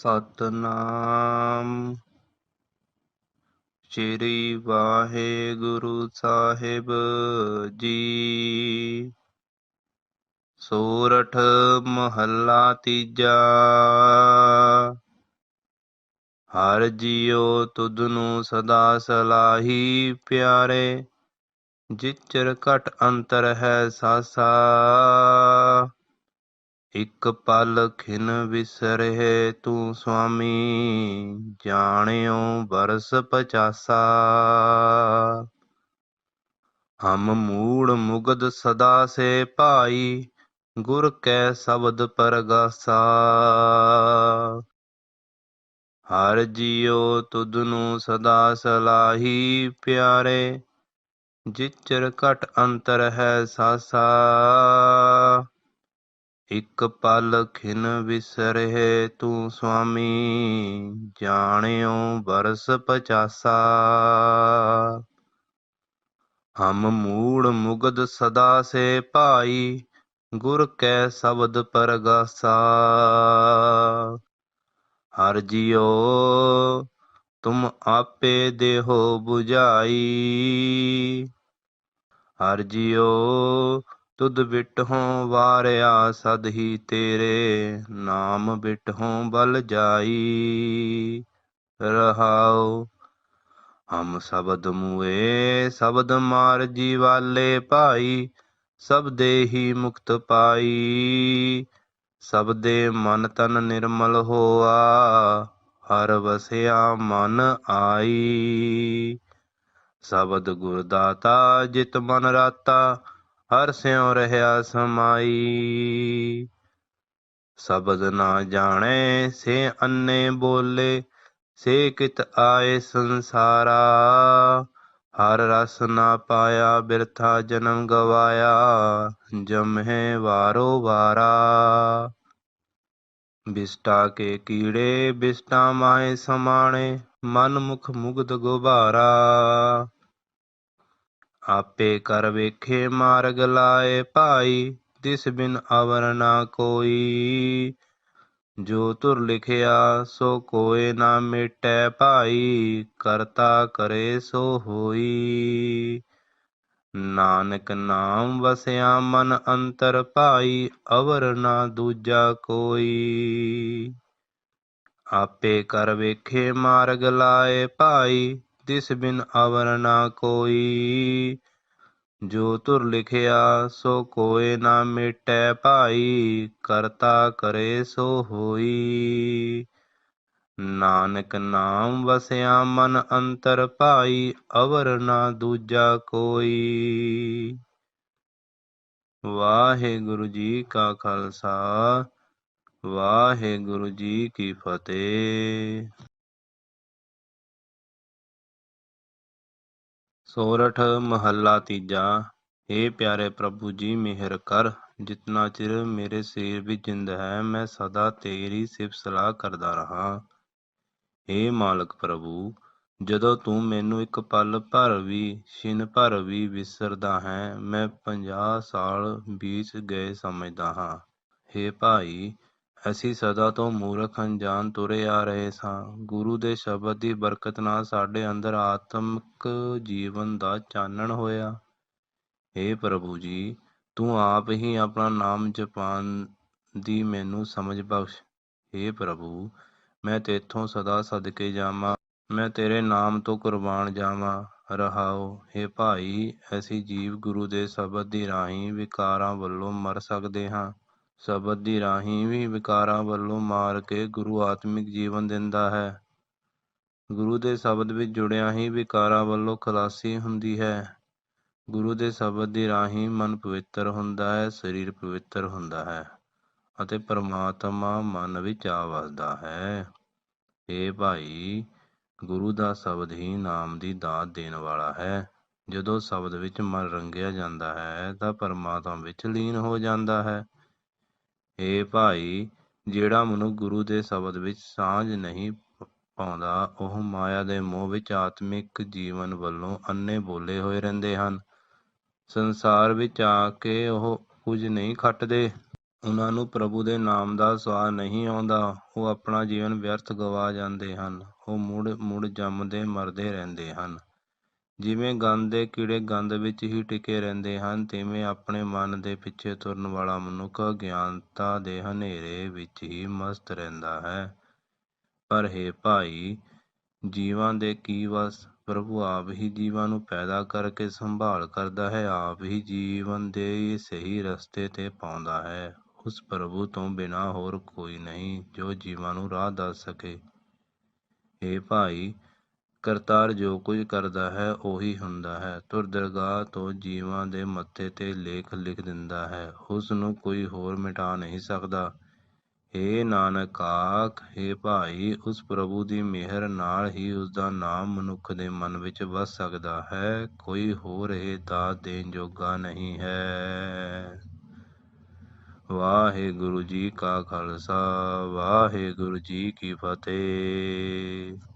ਸਤਨਾਮ ਸ੍ਰੀ ਵਾਹਿਗੁਰੂ ਸਾਹਿਬ ਜੀ ਸੋਰਠ ਮਹੱਲਾ ਤੀਜਾ ਹਰ ਜੀਉ ਤੁਧ ਨੂੰ ਸਦਾ ਸਲਾਹੀ ਪਿਆਰੇ ਜਿਚਰ ਘਟ ਅੰਤਰ ਹੈ ਸਾਸਾ ਇਕ ਪਲ ਖਿਨ ਵਿਸਰੇ ਤੂੰ ਸੁਆਮੀ, ਜਾਣਿਓ ਬਰਸ ਪਚਾਸਾ। ਹਮ ਮੂੜ ਮੁਗਦ ਸਦਾ ਸੇ ਭਾਈ, ਗੁਰ ਕੈ ਸ਼ਬਦ ਪਰਗਾਸਾ। ਹਰ ਜੀਉ ਤੁਧ ਨੂੰ ਸਦਾ ਸਲਾਹੀ ਪਿਆਰੇ, ਜਿਚਰ ਘਟ ਅੰਤਰ ਹੈ ਸਾਸਾ। ਇਕ ਪਲ ਖਿਨ ਵਿਸਰੇ ਤੂੰ ਸੁਆਮੀ, ਜਾਣਿਓ ਬਰਸ ਪਚਾਸਾ। ਹਮ ਮੂੜ ਮੁਗਦ ਸਦਾ ਸੇ ਭਾਈ, ਗੁਰ ਕੈ ਸ਼ਬਦ ਪਰਗਾਸਾ। ਹਰ ਜਿਉ, ਤੁਮ ਆਪੇ ਦੇਹੋ 부ਝਾਈ ਹਰ ਜਿਉ ਤੁਧ ਬਿਟਹੋਂ ਵਾਰਿਆ ਸਦ ਹੀ ਤੇਰੇ, ਨਾਮ ਬਿਟਹੋਂ ਬਲ ਜਾਈ। ਰਹਾਉ ਹਮ ਸ਼ਬਦ ਮੂਏ, ਸ਼ਬਦ ਮਾਰ ਜੀਵਾਲੇ ਭਾਈ, ਸਭ ਦੇ ਹੀ ਮੁਕਤ ਪਾਈ। ਸਭ ਦੇ ਮਨ ਤਨ ਨਿਰਮਲ ਹੋਆ, ਹਰ ਵਸਿਆ ਮਨ ਆਈ। ਸ਼ਬਦ ਗੁਰ ਦਾਤਾ ਜਿਤ ਮਨ ਰਾਤਾ ਹਰ ਸਿਉ ਰਹਿਆ ਸਮਾਈ। ਸ਼ਬਦ ਨਾ ਜਾਣੇ, ਸੇ ਅੰਨੇ ਬੋਲੇ, ਸੇ ਕਿਤ ਆਏ ਸੰਸਾਰਾ। ਹਰ ਰਸ ਨਾ ਪਾਇਆ, ਬਿਰਥਾ ਜਨਮ ਗਵਾਇਆ, ਜਮਹਿ ਵਾਰੋ ਵਾਰਾ। ਬਿਸਟਾ ਕੇ ਕੀੜੇ, ਬਿਸਟਾ ਮਾਏ ਸਮਾਣੇ, ਮਨ ਮੁਖ ਮੁਗਧ ਗੁਬਾਰਾ। ਆਪੇ ਕਰ ਵੇਖੇ ਮਾਰਗ ਲਾਏ ਭਾਈ ਤਿਸ ਬਿਨ ਅਵਰ ਨਾ ਕੋਈ ਜੋ ਤੁਰ ਲਿਖਿਆ ਸੋ ਕੋਏ ਨਾ ਮਿਟੈ ਭਾਈ ਕਰਤਾ ਕਰੇ ਸੋ ਹੋਈ ਨਾਨਕ ਨਾਮ ਵਸਿਆ ਮਨ ਅੰਤਰ ਭਾਈ ਅਵਰ ਨਾ ਦੂਜਾ ਕੋਈ ਆਪੇ ਕਰ ਵੇਖੇ ਮਾਰਗ ਲਾਏ ਭਾਈ ਤਿਸ ਬਿਨ ਅਵਰ ਨਾ ਕੋਈ। ਜੋ ਤੁਰ ਲਿਖਿਆ, ਸੋ ਕੋਏ ਨਾ ਮਿਟੈ ਭਾਈ। ਕਰਤਾ ਕਰੇ ਸੋ ਹੋਈ। ਨਾਨਕ ਨਾਮ ਵਸਿਆ ਮਨ ਅੰਤਰ ਭਾਈ, ਅਵਰ ਨਾ ਦੂਜਾ ਕੋਈ। ਵਾਹਿਗੁਰੂ ਜੀ ਕਾ ਖਾਲਸਾ, ਵਾਹਿਗੁਰੂ ਜੀ ਕੀ ਫਤਿਹ। ਸੋਰਠ ਮਹੱਲਾ ਤੀਜਾ ਏ ਪਿਆਰੇ ਪ੍ਰਭੂ ਜੀ, ਮਿਹਰ ਕਰ। ਜਿਤਨਾ ਚਿਰ ਮੇਰੇ ਸਰੀਰ ਵਿੱਚ ਜਿੰਦ ਹੈ, ਮੈਂ ਸਦਾ ਤੇਰੀ ਸਿਫਤ ਸਲਾਹ ਕਰਦਾ ਰਹਾ। ਏ ਮਾਲਕ ਪ੍ਰਭੂ, ਜਦੋਂ ਤੂੰ ਮੈਨੂੰ ਇੱਕ ਪਲ ਭਰ ਵੀ, ਛਿਨ ਭਰ ਵੀ ਵਿਸਰਦਾ ਹੈ, ਮੈਂ 50 ਸਾਲ ਬੀਤ ਗਏ ਸਮਝਦਾ ਹਾਂ। ਏ ਭਾਈ ਅਸੀਂ ਸਦਾ ਤੋਂ ਮੂਰਖ ਅਣਜਾਣ ਤੁਰੇ ਆ ਰਹੇ ਸਾਂ। ਗੁਰੂ ਦੇ ਸ਼ਬਦ ਦੀ ਬਰਕਤ ਨਾਲ ਸਾਡੇ ਅੰਦਰ ਆਤਮਿਕ ਜੀਵਨ ਦਾ ਚਾਨਣ ਹੋਇਆ। ਏ ਪ੍ਰਭੂ ਜੀ, ਤੂੰ ਆਪ ਹੀ ਆਪਣਾ ਨਾਮ ਜਪਾਨ ਦੀ ਮੈਨੂੰ ਸਮਝ ਬਖਸ਼। ਏ ਪ੍ਰਭੂ, ਮੈਂ ਤੇਥੋਂ ਸਦਾ ਸਦਕੇ ਜਾਵਾਂ। ਮੈਂ ਤੇਰੇ ਨਾਮ ਤੋਂ ਕੁਰਬਾਨ ਜਾਵਾਂ। ਰਹਾਓ ਏ ਭਾਈ, ਅਸੀਂ ਜੀਵ ਗੁਰੂ ਦੇ ਸ਼ਬਦ ਦੀ ਰਾਹੀਂ ਵਿਕਾਰਾਂ ਵੱਲੋਂ ਮਰ ਸਕਦੇ ਹਾਂ। ਸ਼ਬਦ ਦੀ ਰਾਹੀਂ ਵੀ ਵਿਕਾਰਾਂ ਵੱਲੋਂ ਮਾਰ ਕੇ ਗੁਰੂ ਆਤਮਿਕ ਜੀਵਨ ਦਿੰਦਾ ਹੈ। ਗੁਰੂ ਦੇ ਸ਼ਬਦ ਵਿੱਚ ਜੁੜਿਆ ਹੀ ਵਿਕਾਰਾਂ ਵੱਲੋਂ ਖਲਾਸੀ ਹੁੰਦੀ ਹੈ। ਗੁਰੂ ਦੇ ਸ਼ਬਦ ਦੀ ਰਾਹੀਂ ਮਨ ਪਵਿੱਤਰ ਹੁੰਦਾ ਹੈ, ਸਰੀਰ ਪਵਿੱਤਰ ਹੁੰਦਾ ਹੈ ਅਤੇ ਪਰਮਾਤਮਾ ਮਨ ਵਿੱਚ ਆ ਵਸਦਾ ਹੈ। ਏ ਭਾਈ, ਗੁਰੂ ਦਾ ਸ਼ਬਦ ਹੀ ਨਾਮ ਦੀ ਦਾਤ ਦੇਣ ਵਾਲਾ ਹੈ। ਜਦੋਂ ਸ਼ਬਦ ਵਿੱਚ ਮਨ ਰੰਗਿਆ ਜਾਂਦਾ ਹੈ ਤਾਂ ਪਰਮਾਤਮਾ ਵਿੱਚ ਲੀਨ ਹੋ ਜਾਂਦਾ ਹੈ। ਏ ਭਾਈ, ਜਿਹੜਾ ਮਨੁੱਖ ਗੁਰੂ ਦੇ ਸ਼ਬਦ ਵਿੱਚ ਸਾਂਝ ਨਹੀਂ ਪਾਉਂਦਾ, ਉਹ ਮਾਇਆ ਦੇ ਮੋਹ ਵਿੱਚ ਆਤਮਿਕ ਜੀਵਨ ਵੱਲੋਂ ਅੰਨੇ ਬੋਲੇ ਹੋਏ ਰਹਿੰਦੇ ਹਨ। ਸੰਸਾਰ ਵਿੱਚ ਆ ਕੇ ਉਹ ਕੁਝ ਨਹੀਂ ਖੱਟਦੇ। ਉਹਨਾਂ ਨੂੰ ਪ੍ਰਭੂ ਦੇ ਨਾਮ ਦਾ ਸਵਾਦ ਨਹੀਂ ਆਉਂਦਾ। ਉਹ ਆਪਣਾ ਜੀਵਨ ਵਿਅਰਥ ਗਵਾ ਜਾਂਦੇ ਹਨ। ਉਹ ਮੁੜ ਮੁੜ ਜੰਮਦੇ, ਮਰਦੇ ਰਹਿੰਦੇ ਹਨ। ਜਿਵੇਂ ਗੰਦ ਦੇ ਕੀੜੇ ਗੰਦ ਵਿੱਚ ਹੀ ਟਿਕੇ ਰਹਿੰਦੇ ਹਨ, ਤਿਵੇਂ ਆਪਣੇ ਮਨ ਦੇ ਪਿੱਛੇ ਤੁਰਨ ਵਾਲਾ ਮਨੁੱਖ ਅਗਿਆਨਤਾ ਦੇ ਹਨੇਰੇ ਵਿੱਚ ਹੀ ਮਸਤ ਰਹਿੰਦਾ ਹੈ। ਪਰ ਹੈ ਭਾਈ, ਜੀਵਾਂ ਦੇ ਕੀ ਵਸ? ਪ੍ਰਭੂ ਆਪ ਹੀ ਜੀਵਾਂ ਨੂੰ ਪੈਦਾ ਕਰਕੇ ਸੰਭਾਲ ਕਰਦਾ ਹੈ, ਆਪ ਹੀ ਜੀਵਨ ਦੇ ਸਹੀ ਰਸਤੇ ਤੇ ਪਾਉਂਦਾ ਹੈ। ਉਸ ਪ੍ਰਭੂ ਤੋਂ ਬਿਨਾ ਹੋਰ ਕੋਈ ਨਹੀਂ ਜੋ ਜੀਵਾਂ ਨੂੰ ਰਾਹ ਦੱਸ ਸਕੇ। ਇਹ ਭਾਈ ਕਰਤਾਰ ਜੋ ਕੁਝ ਕਰਦਾ ਹੈ, ਉਹੀ ਹੁੰਦਾ ਹੈ। ਤੁਰ ਦਰਗਾਹ ਤੋਂ ਜੀਵਾਂ ਦੇ ਮੱਥੇ ਤੇ ਲੇਖ ਲਿਖ ਦਿੰਦਾ ਹੈ। ਉਸ ਨੂੰ ਕੋਈ ਹੋਰ ਮਿਟਾ ਨਹੀਂ ਸਕਦਾ। ਏ ਨਾਨਕ ਆਖ ਏ ਭਾਈ, ਉਸ ਪ੍ਰਭੂ ਦੀ ਮਿਹਰ ਨਾਲ ਹੀ ਉਸ ਦਾ ਨਾਮ ਮਨੁੱਖ ਦੇ ਮਨ ਵਿੱਚ ਵਸ ਸਕਦਾ ਹੈ। ਕੋਈ ਹੋਰ ਇਹ ਦਾਤ ਦੇਣ ਜੋਗਾ ਨਹੀਂ ਹੈ। ਵਾਹਿਗੁਰੂ ਜੀ ਕਾ ਖਾਲਸਾ, ਵਾਹਿਗੁਰੂ ਜੀ ਕੀ ਫਤਿਹ।